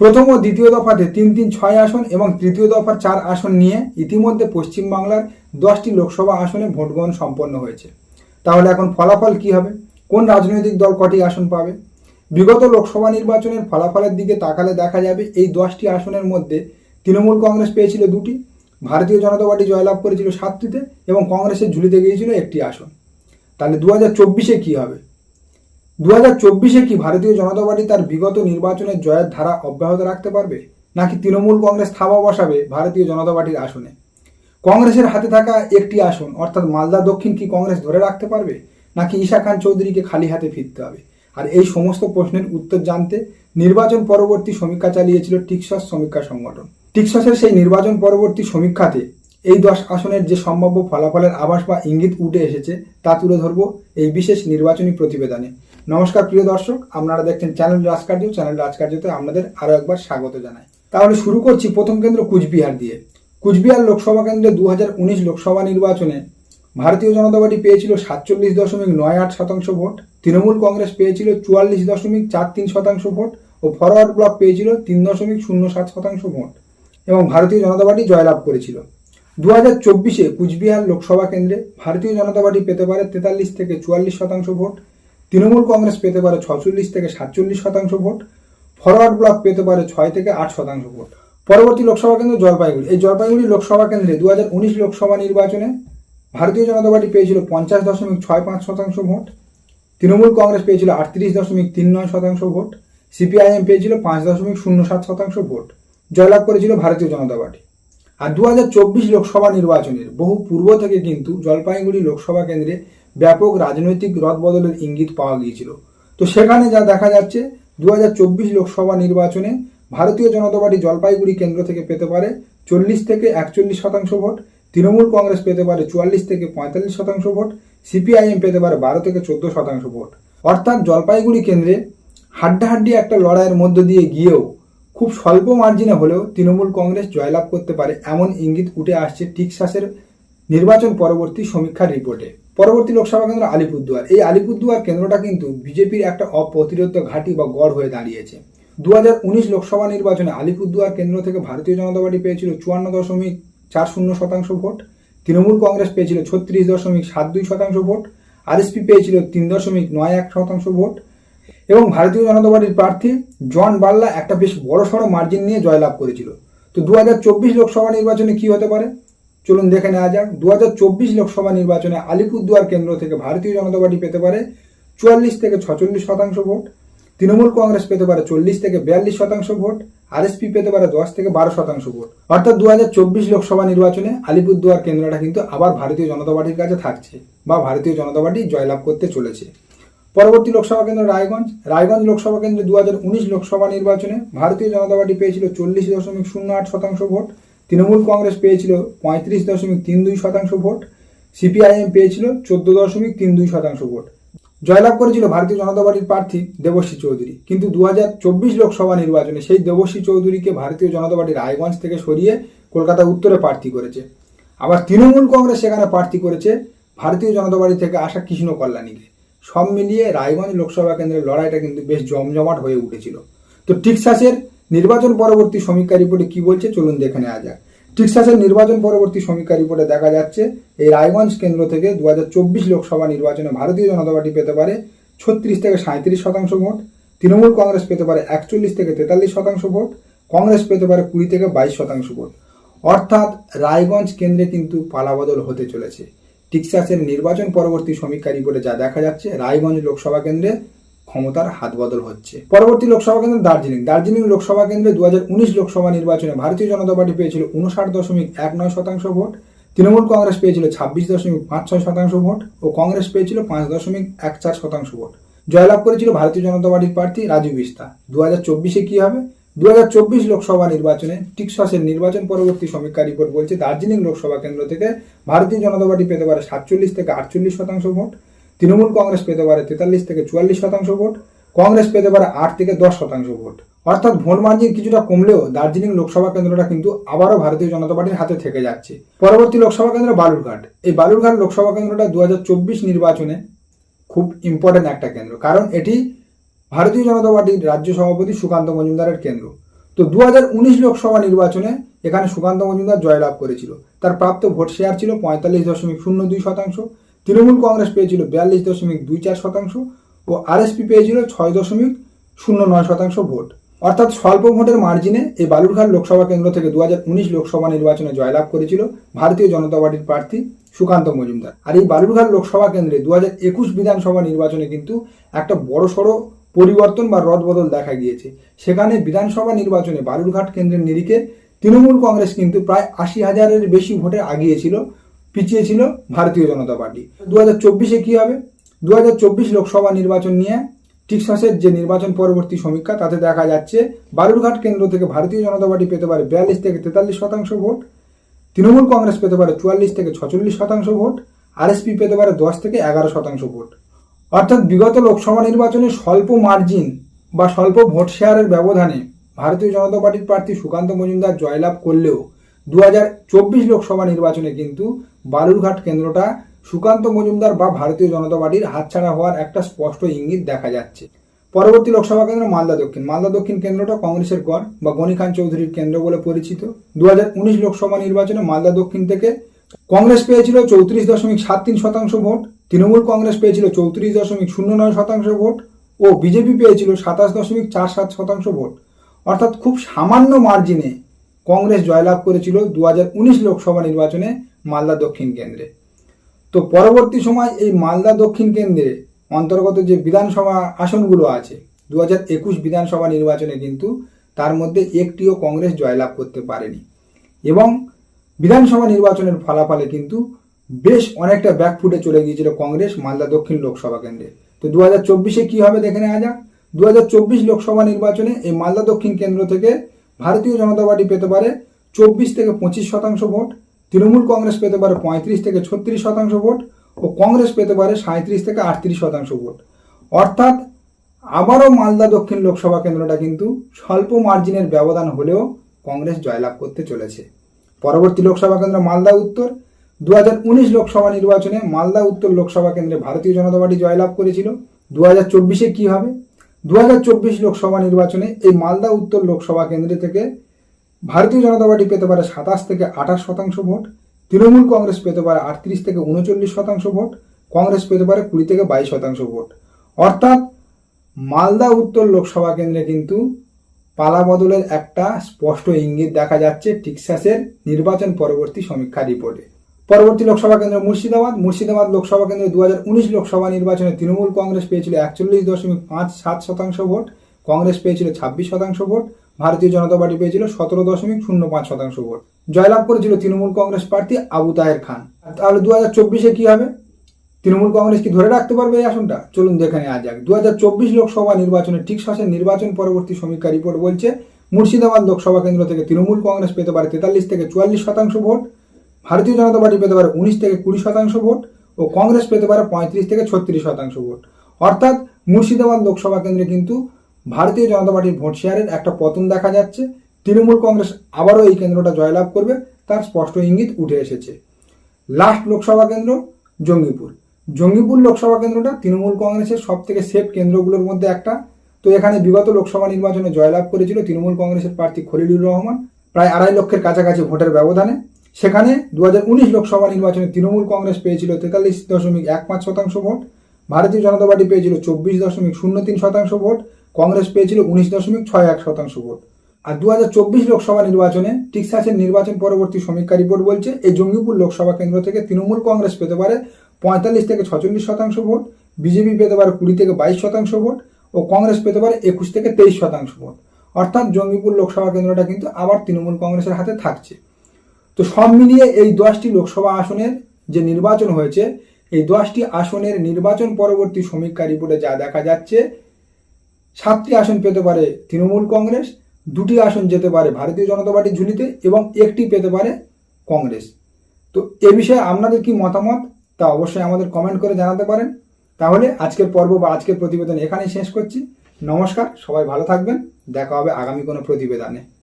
প্রথম ও দ্বিতীয় দফাতে তিন তিন ছয় আসন এবং তৃতীয় দফার চার আসন নিয়ে ইতিমধ্যে পশ্চিমবাংলার দশটি লোকসভা আসনে ভোট গ্রহণ সম্পন্ন হয়েছে। তাহলে এখন ফলাফল কি হবে? কোন রাজনৈতিক দল কটি আসন পাবে? বিগত লোকসভা নির্বাচনের ফলাফলের দিকে তাকালে দেখা যাবে এই দশটি আসনের মধ্যে তৃণমূল কংগ্রেস পেয়েছিল দুটি, ভারতীয় জনতা পার্টি জয়লাভ করেছিল সাতটিতে এবং কংগ্রেসের ঝুলিতে গিয়েছিল একটি আসন। তাহলে দু হাজার চব্বিশে কী হবে? দু হাজার চব্বিশে কি ভারতীয় জনতা পার্টি তার বিগত নির্বাচনের জয়ের ধারা অব্যাহত রাখতে পারবে? নাকি তৃণমূল কংগ্রেস থাবা বসাবে ভারতীয় জনতা পার্টির আসনে? কংগ্রেসের হাতে থাকা একটি আসন, অর্থাৎ মালদা দক্ষিণ কি কংগ্রেস ধরে রাখতে পারবে? নাকি ঈশা খান চৌধুরীকে খালি হাতে ফিরতে হবে? আর এই সমস্ত প্রশ্নের উত্তর জানতে নির্বাচন পরবর্তী সমীক্ষা চালিয়েছিল টিকসস সমীক্ষা সংগঠন। টিকসসের সেই নির্বাচন পরবর্তী সমীক্ষাতে এই দশ আসনের যে সম্ভাব্য ফলাফলের আভাস বা ইঙ্গিত উঠে এসেছে, তা তুলে ধরবো এই বিশেষ নির্বাচনী প্রতিবেদনে। নমস্কার, প্রিয় দর্শক, আপনারা দেখছেন চ্যানেল রাজকার্য, চ্যানেল রাজকার্যতে আপনাদের আরও একবার স্বাগত জানাই। তাহলে শুরু করছি প্রথম কেন্দ্র কুচবিহার দিয়ে। কুচবিহার লোকসভা কেন্দ্রে দু হাজার উনিশ লোকসভা নির্বাচনে ভারতীয় জনতা পার্টি পেয়েছিল সাতচল্লিশ দশমিক নয় আট শতাংশ ভোট, তৃণমূল কংগ্রেস পেয়েছিল চুয়াল্লিশ দশমিক চার তিন শতাংশ ভোট ও ফরওয়ার্ড ব্লক পেয়েছিল তিন দশমিক শূন্য সাত শতাংশ ভোট। এবং ভারতীয় জনতা পার্টি জয়লাভ করেছিল। দু হাজার চব্বিশে কুচবিহার লোকসভা কেন্দ্রে ভারতীয় জনতা পার্টি পেতে পারে তেতাল্লিশ থেকে চুয়াল্লিশ শতাংশ ভোট, তৃণমূল কংগ্রেস পেতে পারে ছচল্লিশ থেকে সাতচল্লিশ শতাংশ ভোট, ফরওয়ার্ড ব্লক পেতে পারে ছয় থেকে আট শতাংশ ভোট। পরবর্তী লোকসভা কেন্দ্র জলপাইগুড়ি। এই জলপাইগুড়ি লোকসভা কেন্দ্রে দু হাজার উনিশ লোকসভা নির্বাচনে ভারতীয় জনতা পার্টি পেয়েছিল পঞ্চাশ দশমিক ছয় পাঁচ শতাংশ ভোট, তৃণমূল কংগ্রেস পেয়েছিল আটত্রিশ দশমিক তিন নয় শতাংশ ভোট, সিপিআইএম পেয়েছিল পাঁচ দশমিক শূন্য সাত শতাংশ ভোট। জয়লাভ করেছিল ভারতীয় জনতা পার্টি। আর দু হাজার চব্বিশ লোকসভা নির্বাচনের বহু পূর্ব থেকে কিন্তু জলপাইগুড়ি লোকসভা কেন্দ্রে ব্যাপক রাজনৈতিক রদবদলের ইঙ্গিত পাওয়া গিয়েছিল। তো সেখানে যা দেখা যাচ্ছে দু হাজার চব্বিশ লোকসভা নির্বাচনে ভারতীয় জনতা পার্টি জলপাইগুড়ি কেন্দ্র থেকে পেতে পারে চল্লিশ থেকে একচল্লিশ শতাংশ ভোট, তৃণমূল কংগ্রেস পেতে পারে চুয়াল্লিশ থেকে পঁয়তাল্লিশ শতাংশ ভোট, সিপিআইএম পেতে পারে বারো থেকে চোদ্দ শতাংশ ভোট। অর্থাৎ জলপাইগুড়ি কেন্দ্রে হাড্ডাহাড্ডি একটা লড়াইয়ের মধ্য দিয়ে গিয়েও খুব স্বল্প মার্জিনে হলেও তৃণমূল কংগ্রেস জয়লাভ করতে পারে এমন ইঙ্গিত উঠে আসছে টিকসাসের নির্বাচন পরবর্তী সমীক্ষার রিপোর্টে। পরবর্তী লোকসভা কেন্দ্র আলিপুরদুয়ার। এই আলিপুরদুয়ার কেন্দ্রটা কিন্তু বিজেপির একটা অপ্রতিরোধ ঘাঁটি বা গড় হয়ে দাঁড়িয়েছে। দু হাজার উনিশ লোকসভা নির্বাচনে আলিপুরদুয়ার কেন্দ্র থেকে ভারতীয় জনতা পার্টি পেয়েছিল চুয়ান্ন দশমিক চার শূন্য শতাংশ ভোট, তৃণমূল কংগ্রেস পেয়েছিল ছত্রিশ দশমিক সাত দুই শতাংশ ভোট, আরএসপি পেয়েছিল তিন দশমিক নয় এক শতাংশ ভোট এবং ভারতীয় জনতা পার্টির প্রার্থী জন বাল্লা একটা বেশ বড় সড়ো মার্জিন নিয়ে জয়লাভ করেছিল। তো দু লোকসভা নির্বাচনে কি হতে পারে? চলুন দেখে নেওয়া যাক। দু লোকসভা নির্বাচনে আলিপুরদুয়ার কেন্দ্র থেকে ভারতীয় জনতা পার্টি পেতে পারে চুয়াল্লিশ থেকে ছচল্লিশ শতাংশ ভোট। তৃণমূল কংগ্রেস পেতে পারে চল্লিশ থেকে বিয়াল্লিশ শতাংশ ভোট। আরএসপি পেতে পারে দশ থেকে বারো শতাংশ ভোট। অর্থাৎ দু হাজার চব্বিশ লোকসভা নির্বাচনে আলিপুরদুয়ার কেন্দ্রটা কিন্তু আবার ভারতীয় জনতা পার্টির কাছে থাকছে বা ভারতীয় জনতা পার্টি জয়লাভ করতে চলেছে। পরবর্তী লোকসভা কেন্দ্র রায়গঞ্জ। রায়গঞ্জ লোকসভা কেন্দ্রে দু হাজার উনিশ লোকসভা নির্বাচনে ভারতীয় জনতা পার্টি পেয়েছিল চল্লিশ দশমিক শূন্য আট শতাংশ ভোট। তৃণমূল কংগ্রেস পেয়েছিল পঁয়ত্রিশ দশমিক তিন দুই শতাংশ ভোট। সিপিআইএম পেয়েছিল চোদ্দ দশমিক তিন দুই শতাংশ ভোট। জয়লাভ করেছিল ভারতীয় জনতা পার্টির প্রার্থী দেবশ্রী চৌধুরী। কিন্তু দু হাজার চব্বিশ লোকসভা নির্বাচনে সেই দেবশ্রী চৌধুরীকে ভারতীয় জনতা পার্টি রায়গঞ্জ থেকে সরিয়ে কলকাতা উত্তরে প্রার্থী করেছে। আবার তৃণমূল কংগ্রেস সেখানে প্রার্থী করেছে ভারতীয় জনতা পার্টি থেকে আসা কৃষ্ণ কল্যাণীকে। সব মিলিয়ে রায়গঞ্জ লোকসভা কেন্দ্রের লড়াইটা কিন্তু বেশ জমজমাট হয়ে উঠেছিল। তো টিকসাসের নির্বাচন পরবর্তী সমীক্ষা রিপোর্টে কি বলছে? চলুন দেখে নেওয়া যাক। টিকসাসের নির্বাচন পরবর্তী সমীক্ষা রিপোর্টে দেখা যাচ্ছে, এই রায়গঞ্জ কেন্দ্র থেকে দু লোকসভা নির্বাচনে ভারতীয় জনতা পার্টি পেতে পারে ছত্রিশ থেকে সাঁত্রিশ শতাংশ ভোট, তৃণমূল কংগ্রেস পেতে পারে একচল্লিশ থেকে তেতাল্লিশ শতাংশ ভোট, কংগ্রেস পেতে পারে কুড়ি থেকে বাইশ শতাংশ ভোট। অর্থাৎ রায়গঞ্জ কেন্দ্রে কিন্তু পালাবদল হতে চলেছে। টিকসাসের নির্বাচন পরবর্তী সমীক্ষা রিপোর্টে যা দেখা যাচ্ছে, রায়গঞ্জ লোকসভা কেন্দ্রে ক্ষমতার হাত বদল হচ্ছে। পরবর্তী লোকসভা কেন্দ্র দার্জিলিং। দার্জিলিং লোকসভা কেন্দ্রে দুহাজার উনিশ লোকসভা নির্বাচনে ভারতীয় জনতা পার্টি পেয়েছিল উনষাট দশমিক এক নয় শতাংশ ভোট, তৃণমূল কংগ্রেস পেয়েছিল ছাব্বিশ দশমিক পাঁচ ছয় শতাংশ ভোট ও কংগ্রেস পেয়েছিল পাঁচ দশমিক এক চার শতাংশ ভোট। জয়লাভ করেছিল ভারতীয় জনতা পার্টির প্রার্থী রাজু বিস্তা। দু হাজার চব্বিশে কি হবে? দু হাজার চব্বিশ লোকসভা নির্বাচনে টিকসসের নির্বাচন পরবর্তী সমীক্ষা রিপোর্ট বলছে দার্জিলিং লোকসভা কেন্দ্র থেকে ভারতীয় জনতা পার্টি পেতে পারে সাতচল্লিশ থেকে আটচল্লিশ শতাংশ ভোট, তৃণমূল কংগ্রেস পেতে পারে তেতাল্লিশ থেকে চুয়াল্লিশ শতাংশ ভোট, কংগ্রেস পেতে পারে আট থেকে দশ শতাংশ ভোট। অর্থাৎ ভোট মার্জিন কিছুটা কমলেও দার্জিলিং লোকসভা কেন্দ্রটা কিন্তু আবারও ভারতীয় জনতা পার্টির হাতে থেকে যাচ্ছে। পরবর্তী লোকসভা কেন্দ্র বালুরঘাট। এই বালুরঘাট লোকসভা কেন্দ্রটা দু হাজার চব্বিশ নির্বাচনে খুব ইম্পর্টেন্ট একটা কেন্দ্র, কারণ এটি ভারতীয় জনতা পার্টির রাজ্য সভাপতি সুকান্ত মজুমদারের কেন্দ্র। তো দু হাজার উনিশ লোকসভা নির্বাচনে এখানে সুকান্ত মজুমদার জয়লাভ করেছিল। তার প্রাপ্ত ভোট শেয়ার ছিল পঁয়তাল্লিশ দশমিক শূন্য দুই শতাংশ, তৃণমূল কংগ্রেস পেয়েছিল বিয়াল্লিশ দশমিক দুই চার শতাংশ ও আরএসপি পেয়েছিল ছয় দশমিক শূন্য নয় শতাংশ ভোট। অর্থাৎ স্বল্প ভোটের মার্জিনে এই বালুরঘাট লোকসভা কেন্দ্র থেকে দু হাজার উনিশ লোকসভা নির্বাচনে জয়লাভ করেছিল ভারতীয় জনতা পার্টির প্রার্থী সুকান্ত মজুমদার। আর এই বালুরঘাট লোকসভা কেন্দ্রে দু বিধানসভা নির্বাচনে কিন্তু একটা বড়সড় পরিবর্তন বা রদবদল দেখা গিয়েছে। সেখানে বিধানসভা নির্বাচনে বালুরঘাট কেন্দ্রের নিরিখে তৃণমূল কংগ্রেস কিন্তু প্রায় আশি হাজারের বেশি ভোটে আগিয়েছিল পিছিয়ে ছিল ভারতীয় জনতা পার্টি। দু হাজার চব্বিশে কী হবে? দু হাজার চব্বিশ লোকসভা নির্বাচন নিয়ে টিকসসের যে নির্বাচন পরবর্তী সমীক্ষা, তাতে দেখা যাচ্ছে বালুরঘাট কেন্দ্র থেকে ভারতীয় জনতা পার্টি পেতে পারে বিয়াল্লিশ থেকে তেতাল্লিশ শতাংশ ভোট, তৃণমূল কংগ্রেস পেতে পারে চুয়াল্লিশ থেকে ছচল্লিশ শতাংশ ভোট, আরএসপি পেতে পারে দশ থেকে এগারো শতাংশ ভোট। অর্থাৎ বিগত লোকসভা নির্বাচনে স্বল্প মার্জিন বা স্বল্প ভোট শেয়ারের ব্যবধানে ভারতীয় জনতা পার্টির প্রার্থী সুকান্ত মজুমদার জয়লাভ করলেও দু হাজার চব্বিশ লোকসভা নির্বাচনে কিন্তু বালুরঘাট কেন্দ্রটা সুকান্ত মজুমদার বা ভারতীয় জনতা পার্টির হাতছাড়া হওয়ার একটা স্পষ্ট ইঙ্গিত দেখা যাচ্ছে। পরবর্তী লোকসভা কেন্দ্র মালদা দক্ষিণ। মালদা দক্ষিণ কেন্দ্রটা কংগ্রেসের গড় বা গনি খান চৌধুরীর কেন্দ্র বলে পরিচিত। দু হাজার উনিশ লোকসভা নির্বাচনে মালদা দক্ষিণ থেকে কংগ্রেস পেয়েছিল চৌত্রিশ দশমিক সাত তিন শতাংশ ভোট। তৃণমূল কংগ্রেস পেয়েছিল চৌত্রিশ দশমিক শূন্য নয় শতাংশ ভোট ও বিজেপি পেয়েছিল সাতাশ দশমিক চার সাত শতাংশ ভোট। অর্থাৎ খুব সামান্য মার্জিনে কংগ্রেস জয়লাভ করেছিল দু হাজার উনিশ লোকসভা নির্বাচনে মালদা দক্ষিণ কেন্দ্রে। তো পরবর্তী সময় এই মালদা দক্ষিণ কেন্দ্রে অন্তর্গত যে বিধানসভা আসনগুলো আছে, দু একুশ বিধানসভা নির্বাচনে কিন্তু তার মধ্যে একটিও কংগ্রেস জয়লাভ করতে পারেনি। এবং বিধানসভা নির্বাচনের ফলাফলে কিন্তু বেশ অনেকটা ব্যাকফুটে চলে গিয়েছিল কংগ্রেস, মালদা দক্ষিণ লোকসভা কেন্দ্রে। তো দু হাজার চব্বিশে কী হবে দেখে নেওয়া যাক। দু হাজার চব্বিশ লোকসভা নির্বাচনে এই মালদা দক্ষিণ কেন্দ্র থেকে ভারতীয় জনতা পার্টি পেতে পারে চব্বিশ থেকে পঁচিশ শতাংশ ভোট, তৃণমূল কংগ্রেস পেতে পারে পঁয়ত্রিশ থেকে ছত্রিশ শতাংশ ভোট ও কংগ্রেস পেতে পারে সাঁত্রিশ থেকে আটত্রিশ শতাংশ ভোট। অর্থাৎ আবারও মালদা দক্ষিণ লোকসভা কেন্দ্রটা কিন্তু স্বল্প মার্জিনের ব্যবধান হলেও কংগ্রেস জয়লাভ করতে চলেছে। পরবর্তী লোকসভা কেন্দ্র মালদা উত্তর দু উনিশ লোকসভা নির্বাচনে মালদা উত্তর লোকসভা কেন্দ্রে ভারতীয় জনতা পার্টি জয়লাভ করেছিল। দু হাজার চব্বিশে কী হবে? দু হাজার চব্বিশ লোকসভা নির্বাচনে এই মালদা উত্তর লোকসভা কেন্দ্র থেকে ভারতীয় জনতা পার্টি পেতে পারে সাতাশ থেকে আঠাশ শতাংশ ভোট, তৃণমূল কংগ্রেস পেতে পারে আটত্রিশ থেকে উনচল্লিশ শতাংশ ভোট, কংগ্রেস পেতে পারে কুড়ি থেকে বাইশ শতাংশ ভোট। অর্থাৎ মালদা উত্তর লোকসভা কেন্দ্রে কিন্তু পালা বদলের একটা স্পষ্ট ইঙ্গিত দেখা যাচ্ছে টিকসাসের নির্বাচন পরবর্তী সমীক্ষা রিপোর্টে। পরবর্তী লোকসভা কেন্দ্র মুর্শিদাবাদ। মুর্শিদাবাদ লোকসভা কেন্দ্রে দু হাজার উনিশ লোকসভা নির্বাচনে তৃণমূল কংগ্রেস পেয়েছিল একচল্লিশ দশমিক পাঁচ সাত শতাংশ ভোট, কংগ্রেস পেয়েছিল ছাব্বিশ শতাংশ ভোট, ভারতীয় জনতা পার্টি পেয়েছিল সতেরো দশমিক শূন্য পাঁচ শতাংশ ভোট। জয়লাভ করেছিল তৃণমূল কংগ্রেস প্রার্থী আবু তাহের খান। তাহলে দু হাজার চব্বিশে কী হবে? তৃণমূল কংগ্রেস কি ধরে রাখতে পারবে এই আসনটা? চলুন দেখে নেওয়া যাক। দু হাজার চব্বিশ লোকসভা নির্বাচনে ঠিক শাসের নির্বাচন পরবর্তী সমীক্ষা রিপোর্ট বলছে, মুর্শিদাবাদ লোকসভা কেন্দ্র থেকে তৃণমূল কংগ্রেস পেতে পারে তেতাল্লিশ থেকে চুয়াল্লিশ শতাংশ ভোট ভারতীয় জনতা পার্টি পেতে পারে উনিশ থেকে কুড়ি শতাংশ ভোট ও কংগ্রেস পেতে পারে পঁয়ত্রিশ থেকে ছত্রিশ শতাংশ ভোট। অর্থাৎ মুর্শিদাবাদ লোকসভা কেন্দ্রে কিন্তু ভারতীয় জনতা পার্টির ভোট শেয়ারের একটা পতন দেখা যাচ্ছে। তৃণমূল কংগ্রেস আবারও এই কেন্দ্রটা জয়লাভ করবে, তার স্পষ্ট ইঙ্গিত উঠে এসেছে। লাস্ট লোকসভা কেন্দ্র জঙ্গিপুর। জঙ্গিপুর লোকসভা কেন্দ্রটা তৃণমূল কংগ্রেসের সব থেকে সেফ কেন্দ্রগুলোর মধ্যে একটা। তো এখানে বিগত লোকসভা নির্বাচনে জয়লাভ করেছিল তৃণমূল কংগ্রেসের প্রার্থী খলিলুর রহমান। প্রায় আড়াই লক্ষের কাছাকাছি ভোটের ব্যবধানে। সেখানে দু হাজার উনিশ লোকসভা নির্বাচনে তৃণমূল কংগ্রেস পেয়েছিল তেতাল্লিশ দশমিক এক পাঁচ শতাংশ ভোট, ভারতীয় জনতা পার্টি পেয়েছিল চব্বিশ দশমিক শূন্য তিন শতাংশ ভোট, কংগ্রেস পেয়েছিল উনিশ দশমিক ছয় এক শতাংশ ভোট। আর দু হাজার চব্বিশ লোকসভা নির্বাচনে টিকসাসের নির্বাচন পরবর্তী সমীক্ষা রিপোর্ট বলছে, এই জঙ্গিপুর লোকসভা কেন্দ্র থেকে তৃণমূল কংগ্রেস পেতে পারে পঁয়তাল্লিশ থেকে ছচল্লিশ শতাংশ ভোট, বিজেপি পেতে পারে কুড়ি থেকে বাইশ শতাংশ ভোট ও কংগ্রেস পেতে পারে একুশ থেকে তেইশ শতাংশ ভোট। অর্থাৎ জঙ্গিপুর লোকসভা কেন্দ্রটা কিন্তু আবার তৃণমূল কংগ্রেসের হাতে থাকছে। তো সব মিলিয়ে এই দশটি লোকসভা আসনের যে নির্বাচন হয়েছে, এই দশটি আসনের নির্বাচন পরবর্তী সমীক্ষা রিপোর্টে যা দেখা যাচ্ছে, সাতটি আসন পেতে পারে তৃণমূল কংগ্রেস, দুটি আসন যেতে পারে ভারতীয় জনতা পার্টির ঝুলিতে এবং একটি পেতে পারে কংগ্রেস। তো এ বিষয়ে আপনাদের কি মতামত, তা অবশ্যই আমাদের কমেন্ট করে জানাতে পারেন। তাহলে আজকের পর্ব বা আজকের প্রতিবেদন এখানেই শেষ করছি। নমস্কার, সবাই ভালো থাকবেন। দেখা হবে আগামী কোনো প্রতিবেদনে।